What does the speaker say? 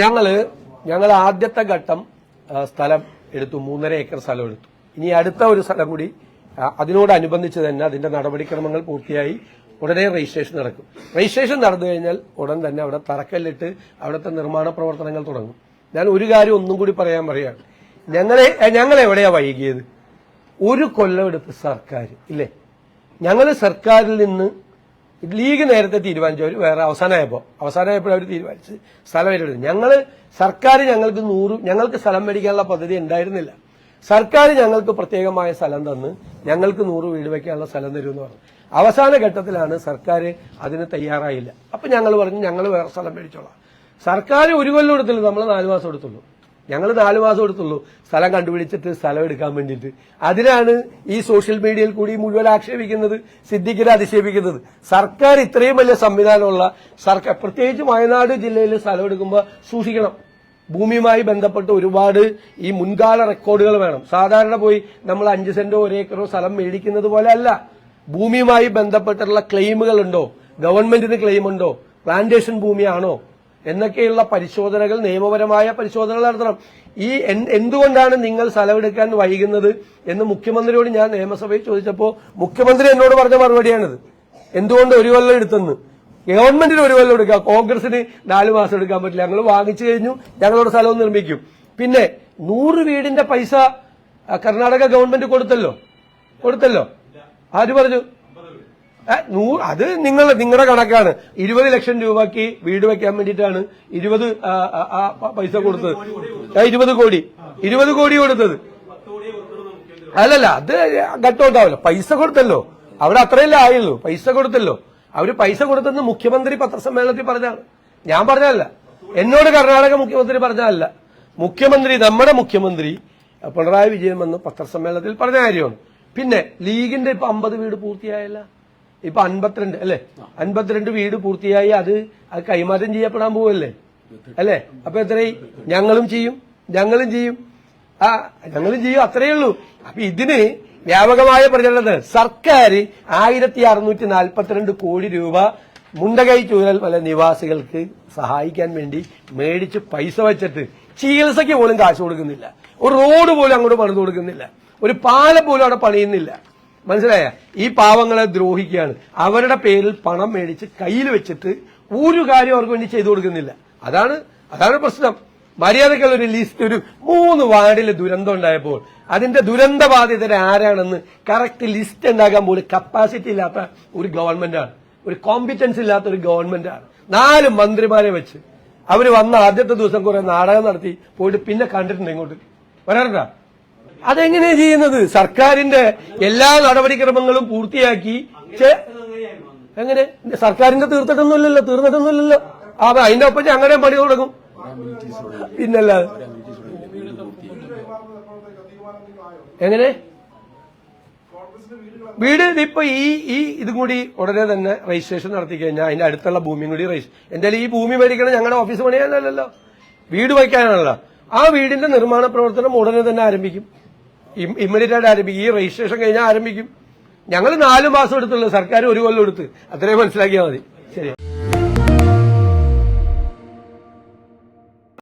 ഞങ്ങൾ ഞങ്ങൾ ആദ്യത്തെ ഘട്ടം സ്ഥലം എടുത്തു മൂന്നര ഏക്കർ സ്ഥലം എടുത്തു. ഇനി അടുത്ത ഒരു സ്ഥലം കൂടി അതിനോടനുബന്ധിച്ച് തന്നെ അതിന്റെ നടപടിക്രമങ്ങൾ പൂർത്തിയായി ഉടനെ രജിസ്ട്രേഷൻ നടക്കും. രജിസ്ട്രേഷൻ നടന്നു കഴിഞ്ഞാൽ ഉടൻ തന്നെ അവിടെ തറക്കല്ലിട്ട് അവിടുത്തെ നിർമ്മാണ പ്രവർത്തനങ്ങൾ തുടങ്ങും. ഞാൻ ഒരു കാര്യം ഒന്നും കൂടി പറയാൻ പറയാണ് ഞങ്ങളെ ഞങ്ങൾ എവിടെയാ വൈകിയത്? ഒരു കൊല്ലം എടുത്ത് സർക്കാർ ഇല്ലേ? ഞങ്ങൾ സർക്കാരിൽ നിന്ന് ലീഗ് നേരത്തെ തീരുമാനിച്ചു അവർ വേറെ അവസാനമായപ്പോൾ അവസാനമായപ്പോൾ അവർ തീരുമാനിച്ച് സ്ഥലം ഏറ്റെടുത്തു. ഞങ്ങൾ സർക്കാർ ഞങ്ങൾക്ക് നൂറ് ഞങ്ങൾക്ക് സ്ഥലം മേടിക്കാനുള്ള പദ്ധതി ഉണ്ടായിരുന്നില്ല. സർക്കാർ ഞങ്ങൾക്ക് പ്രത്യേകമായ സ്ഥലം തന്ന് ഞങ്ങൾക്ക് നൂറ് വീട് വയ്ക്കാനുള്ള സ്ഥലം തരുമെന്ന് പറഞ്ഞു. അവസാന ഘട്ടത്തിലാണ് സർക്കാർ അതിന് തയ്യാറായില്ല. അപ്പം ഞങ്ങൾ പറഞ്ഞു ഞങ്ങൾ വേറെ സ്ഥലം മേടിച്ചോളാം. സർക്കാർ ഒരു കൊല്ലം എടുത്തില്ല നമ്മൾ നാല് മാസം എടുത്തുള്ളൂ. ഞങ്ങൾ നാലു മാസം എടുത്തുള്ളൂ. സ്ഥലം കണ്ടുപിടിച്ചിട്ട് സ്ഥലം എടുക്കാൻ വേണ്ടിയിട്ട്. അതിനാണ് ഈ സോഷ്യൽ മീഡിയയിൽ കൂടി മുഴുവൻ ആക്ഷേപിക്കുന്നത് സിദ്ദിഖിനെ അധിക്ഷേപിക്കുന്നത്. സർക്കാർ ഇത്രയും വലിയ സംവിധാനമുള്ള സർക്കാർ പ്രത്യേകിച്ച് വയനാട് ജില്ലയിൽ സ്ഥലം എടുക്കുമ്പോൾ സൂക്ഷിക്കണം. ഭൂമിയുമായി ബന്ധപ്പെട്ട് ഒരുപാട് ഈ മുൻകാല റെക്കോർഡുകൾ വേണം. സാധാരണ പോയി നമ്മൾ അഞ്ച് സെന്റോ ഒരു ഏക്കറോ സ്ഥലം മേടിക്കുന്നത് പോലെ അല്ല. ഭൂമിയുമായി ബന്ധപ്പെട്ടുള്ള ക്ലെയിമുകൾ ഉണ്ടോ ഗവൺമെന്റിന് ക്ലെയിം ഉണ്ടോ? പ്ലാന്റേഷൻ ഭൂമിയാണോ? എന്നൊക്കെയുള്ള പരിശോധനകൾ നിയമപരമായ പരിശോധനകൾ നടത്തണം. ഈ എന്തുകൊണ്ടാണ് നിങ്ങൾ സ്ഥലമെടുക്കാൻ വൈകുന്നത് എന്ന് മുഖ്യമന്ത്രിയോട് ഞാൻ നിയമസഭയിൽ ചോദിച്ചപ്പോൾ മുഖ്യമന്ത്രി എന്നോട് പറഞ്ഞ മറുപടിയാണിത്. എന്തുകൊണ്ട് ഒരു കൊല്ലം എടുത്തെന്ന്? ഗവൺമെന്റിന് ഒരു കൊല്ലം എടുക്കാം കോൺഗ്രസിന് നാലു മാസം എടുക്കാൻ പറ്റില്ല. ഞങ്ങൾ വാങ്ങിച്ചു കഴിഞ്ഞു ഞങ്ങളോട് സ്ഥലവും നിർമ്മിക്കും. പിന്നെ നൂറ് വീടിന്റെ പൈസ കർണാടക ഗവൺമെന്റ് കൊടുത്തല്ലോ? കൊടുത്തല്ലോ? ആര് പറഞ്ഞു? അത് നിങ്ങൾ നിങ്ങളുടെ കണക്കാണ്. ഇരുപത് ലക്ഷം രൂപയ്ക്ക് വീട് വെക്കാൻ വേണ്ടിയിട്ടാണ് ഇരുപത് പൈസ കൊടുത്തത്. ഇരുപത് കോടി. ഇരുപത് കോടി കൊടുത്തത്. അല്ലല്ല അത് ഘട്ടമുണ്ടാവില്ല. പൈസ കൊടുത്തല്ലോ. അവിടെ അത്രയല്ലേ ആയുള്ളൂ. പൈസ കൊടുത്തല്ലോ. അവർ പൈസ കൊടുത്തെന്ന് മുഖ്യമന്ത്രി പത്രസമ്മേളനത്തിൽ പറഞ്ഞാണ്. ഞാൻ പറഞ്ഞതല്ല. എന്നോട് കർണാടക മുഖ്യമന്ത്രി പറഞ്ഞതല്ല. മുഖ്യമന്ത്രി നമ്മുടെ മുഖ്യമന്ത്രി പിണറായി വിജയൻ വന്ന് പത്രസമ്മേളനത്തിൽ പറഞ്ഞ കാര്യമാണ്. പിന്നെ ലീഗിന്റെ ഇപ്പൊ അമ്പത് വീട് പൂർത്തിയായല്ല. ഇപ്പൊ അൻപത്തിരണ്ട് അല്ലെ? അൻപത്തിരണ്ട് വീട് പൂർത്തിയായി അത് അത് കൈമാറ്റം ചെയ്യപ്പെടാൻ പോവല്ലേ? അല്ലേ? അപ്പൊ എത്രയായി? ഞങ്ങളും ചെയ്യും ഞങ്ങളും ചെയ്യും. ആ ഞങ്ങളും ചെയ്യും അത്രയേ ഉള്ളൂ. അപ്പൊ ഇതിന് വ്യാപകമായ പ്രചരണത്തിന് സർക്കാർ ആയിരത്തി അറുന്നൂറ്റി നാൽപ്പത്തിരണ്ട് കോടി രൂപ മുണ്ടകൈ ചൂരൽ ചൂരൽമല നിവാസികൾക്ക് സഹായിക്കാൻ വേണ്ടി മേടിച്ച് പൈസ വെച്ചിട്ട് ചികിത്സയ്ക്ക് പോലും കാശ് കൊടുക്കുന്നില്ല. ഒരു റോഡ് പോലും അങ്ങോട്ട് പണിത് കൊടുക്കുന്നില്ല. ഒരു പാലം പോലും അവിടെ പണിയുന്നില്ല. മനസ്സിലായ? ഈ പാവങ്ങളെ ദ്രോഹിക്കുകയാണ്. അവരുടെ പേരിൽ പണം മേടിച്ച് കയ്യിൽ വെച്ചിട്ട് ഒരു കാര്യം അവർക്ക് വേണ്ടി ചെയ്തു കൊടുക്കുന്നില്ല. അതാണ് അതാണ് പ്രശ്നം. മര്യാദക്കുള്ള ഒരു ലിസ്റ്റ് ഒരു മൂന്ന് വാർഡിൽ ദുരന്തം ഉണ്ടായപ്പോൾ. അതിന്റെ ദുരന്ത ബാധിതർ ആരാണെന്ന് കറക്റ്റ് ലിസ്റ്റ് ഉണ്ടാക്കാൻ പോലും കപ്പാസിറ്റി ഇല്ലാത്ത ഒരു ഗവൺമെന്റാണ് ഒരു കോമ്പിറ്റൻസ് ഇല്ലാത്ത ഒരു ഗവൺമെന്റാണ് നാല് മന്ത്രിമാരെ വെച്ച്. അവർ വന്ന ആദ്യത്തെ ദിവസം കുറെ നാടകം നടത്തി പോയിട്ട് പിന്നെ കണ്ടിട്ടുണ്ട് ഇങ്ങോട്ട്. വരാറുണ്ടോ? അതെങ്ങനെയാ ചെയ്യുന്നത്? സർക്കാരിന്റെ എല്ലാ നടപടിക്രമങ്ങളും പൂർത്തിയാക്കി എങ്ങനെ? സർക്കാരിന്റെ തീർത്തിട്ടൊന്നുമില്ലല്ലോ തീർന്നിട്ടൊന്നുമില്ലല്ലോ. അപ്പൊ അതിന്റെ ഒപ്പം അങ്ങനെ പണി തുടങ്ങും. പിന്നല്ലാതെ എങ്ങനെ? വീട് ഇപ്പൊ ഈ ഈ ഇതും കൂടി ഉടനെ തന്നെ രജിസ്ട്രേഷൻ നടത്തി കഴിഞ്ഞാൽ അതിന്റെ അടുത്തുള്ള ഭൂമിയും കൂടി രജിസ്റ്റർ എന്തായാലും ഈ ഭൂമി മേടിക്കണം ഞങ്ങളുടെ ഓഫീസ് പണിയാനല്ലല്ലോ വീട് വയ്ക്കാനാണല്ലോ. ആ വീടിന്റെ നിർമ്മാണ പ്രവർത്തനം ഉടനെ തന്നെ ആരംഭിക്കും. ഇമ്മീഡിയറ്റ് ആയിട്ട് ആരംഭിക്കും. ഈ രജിസ്ട്രേഷൻ കഴിഞ്ഞാൽ ആരംഭിക്കും. ഞങ്ങൾ നാലു മാസം എടുത്തുള്ളൂ. സർക്കാർ ഒരു കൊല്ലം എടുത്ത്. അത്രയും മനസ്സിലാക്കിയാൽ മതി. ശരി.